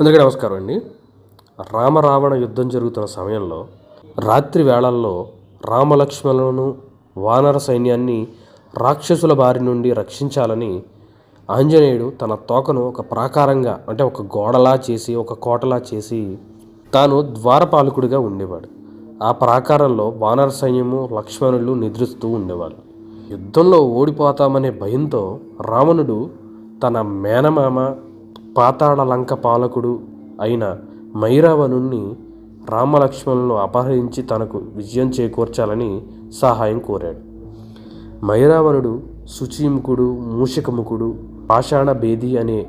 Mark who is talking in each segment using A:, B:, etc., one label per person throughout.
A: అందుకే నమస్కారం అండి. రామరావణ యుద్ధం జరుగుతున్న సమయంలో రాత్రి వేళల్లో రామలక్ష్మణులను వానర సైన్యాన్ని రాక్షసుల బారి నుండి రక్షించాలని ఆంజనేయుడు తన తోకను ఒక ప్రాకారంగా అంటే ఒక గోడలా చేసి ఒక కోటలా చేసి తాను ద్వారపాలకుడిగా ఉండేవాడు. ఆ ప్రాకారంలో వానర సైన్యము లక్ష్మణులు నిద్రిస్తూ ఉండేవాళ్ళు. యుద్ధంలో ఓడిపోతామనే భయంతో రావణుడు తన మేనమామ పాతాళ లంక పాలకుడు అయిన మైరావణుణ్ణి రామలక్ష్మణులను అపహరించి తనకు విజయం చేకూర్చాలని సహాయం కోరాడు. మైరావణుడు శుచిముఖుడు మూషికముఖుడు పాషాణ బేది అనే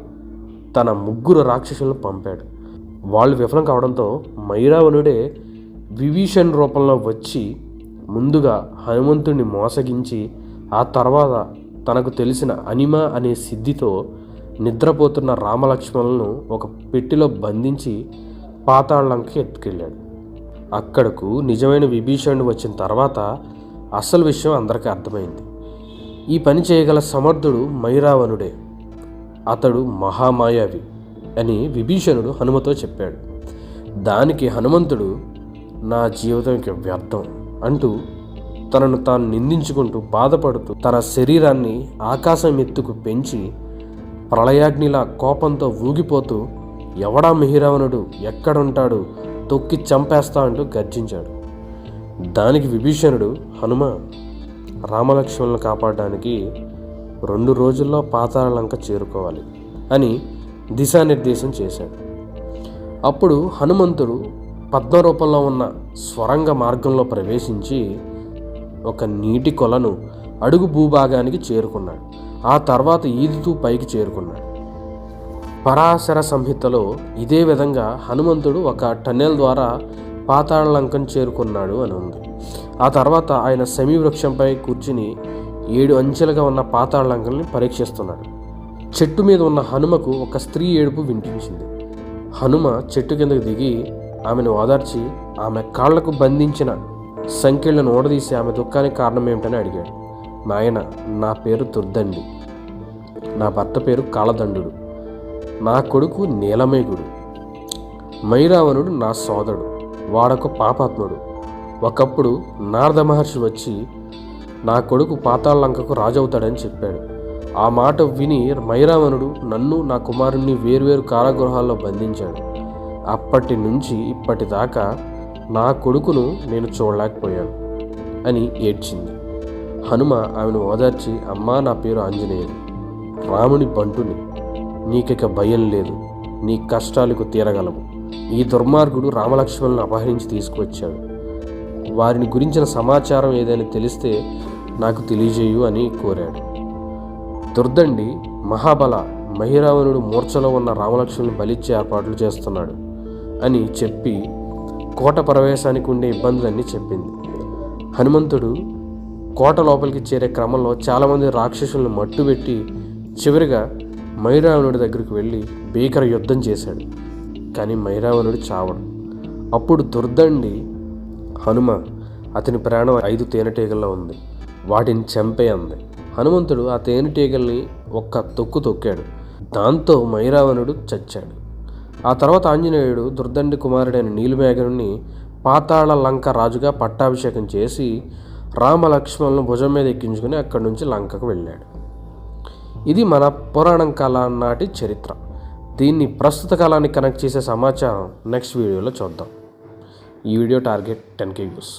A: తన ముగ్గురు రాక్షసులను పంపాడు. వాళ్ళు విఫలం కావడంతో మైరావణుడే విభీషణ్ రూపంలో వచ్చి ముందుగా హనుమంతుడిని మోసగించి ఆ తర్వాత తనకు తెలిసిన అనిమ అనే సిద్ధితో నిద్రపోతున్న రామలక్ష్మణులను ఒక పెట్టిలో బంధించి పాతాళంకి ఎత్తుకెళ్ళాడు. అక్కడకు నిజమైన విభీషణుడు వచ్చిన తర్వాత అసలు విషయం అందరికీ అర్థమైంది. ఈ పని చేయగల సమర్థుడు మైరావణుడే. అతడు మహామాయావి అని విభీషణుడు హనుమతో చెప్పాడు. దానికి హనుమంతుడు నా జీవితం ఇక వ్యర్థం అంటూ తనను తాను నిందించుకుంటూ బాధపడుతూ తన శరీరాన్ని ఆకాశం ఎత్తుకు పెంచి ప్రళయాగ్నిలా కోపంతో ఊగిపోతూ ఎవడా మిహిరావణుడు? ఎక్కడుంటాడు? తొక్కి చంపేస్తా అంటూ గర్జించాడు. దానికి విభీషణుడు హనుమ రామలక్ష్మణులను కాపాడడానికి రెండు రోజుల్లో పాతాళలంక చేరుకోవాలి అని దిశానిర్దేశం చేశాడు. అప్పుడు హనుమంతుడు పద్మరూపంలో ఉన్న స్వరంగ మార్గంలో ప్రవేశించి ఒక నీటి కొలను అడుగు భూభాగానికి చేరుకున్నాడు. ఆ తర్వాత ఈదుతూ పైకి చేరుకున్నాడు. పరాశర సంహితలో ఇదే విధంగా హనుమంతుడు ఒక టన్నెల్ ద్వారా పాతాళలంకం చేరుకున్నాడు అని ఉంది. ఆ తర్వాత ఆయన సమీ వృక్షంపై కూర్చుని ఏడు అంచెలుగా ఉన్న పాతాళలంకల్ని పరీక్షిస్తున్నాడు. చెట్టు మీద ఉన్న హనుమకు ఒక స్త్రీ ఏడుపు వినిపించింది. హనుమ చెట్టు కిందకు దిగి ఆమెను ఓదార్చి ఆమె కాళ్ళకు బంధించిన సంఖ్యలను ఓడదీసి ఆమె దుఃఖానికి కారణం ఏమిటని అడిగాడు. నాయన నా పేరు దుర్దండి. నా భర్త పేరు కాళదండుడు. నా కొడుకు నీలమేగుడు మైరావణుడు నా సోదరుడు. వాడొక పాపాత్ముడు. ఒకప్పుడు నారద మహర్షి వచ్చి నా కొడుకు పాతాళలంకకు రాజవుతాడని చెప్పాడు. ఆ మాట విని మైరావణుడు నన్ను నా కుమారుణ్ణి వేర్వేరు కారాగృహాల్లో బంధించాడు. అప్పటి నుంచి ఇప్పటిదాకా నా కొడుకును నేను చూడలేకపోయాను అని ఏడ్చింది. హనుమ ఆమెను ఓదార్చి అమ్మా నా పేరు ఆంజనేయుడు రాముని బంటుని. నీకిక భయం లేదు. నీ కష్టాలకు తీరగలవు. ఈ దుర్మార్గుడు రామలక్ష్మణులను అపహరించి తీసుకువచ్చాడు. వారిని గురించిన సమాచారం ఏదైనా తెలిస్తే నాకు తెలియజేయు అని కోరాడు. దుర్దండి మహాబల మహిరావణుడు మూర్ఛలో ఉన్న రామలక్ష్మణుని బలిచ్చే ఏర్పాట్లు చేస్తున్నాడు అని చెప్పి కోట ప్రవేశానికి ఉండే ఇబ్బందులన్నీ చెప్పింది. హనుమంతుడు కోట లోపలికి చేరే క్రమంలో చాలామంది రాక్షసులను మట్టుబెట్టి చివరిగా మైరావణుడి దగ్గరికి వెళ్ళి భీకర యుద్ధం చేశాడు. కానీ మైరావణుడు చావడు. అప్పుడు దుర్దండి హనుమ అతని ప్రాణం ఐదు తేనెటీగల్లో ఉంది. వాటిని చంపే అంది. హనుమంతుడు ఆ తేనెటీగల్ని ఒక్క తొక్కు తొక్కాడు. దాంతో మైరావణుడు చచ్చాడు. ఆ తర్వాత ఆంజనేయుడు దుర్దండి కుమారుడైన నీలిమేఘనుని పాతాళ లంక రాజుగా పట్టాభిషేకం చేసి రామలక్ష్మణులను భుజం మీద ఎక్కించుకుని అక్కడి నుంచి లంకకు వెళ్ళాడు. ఇది మన పురాణం కాలం నాటి చరిత్ర. దీన్ని ప్రస్తుత కాలానికి కనెక్ట్ చేసే సమాచారం నెక్స్ట్ వీడియోలో చూద్దాం. ఈ video target ten K views.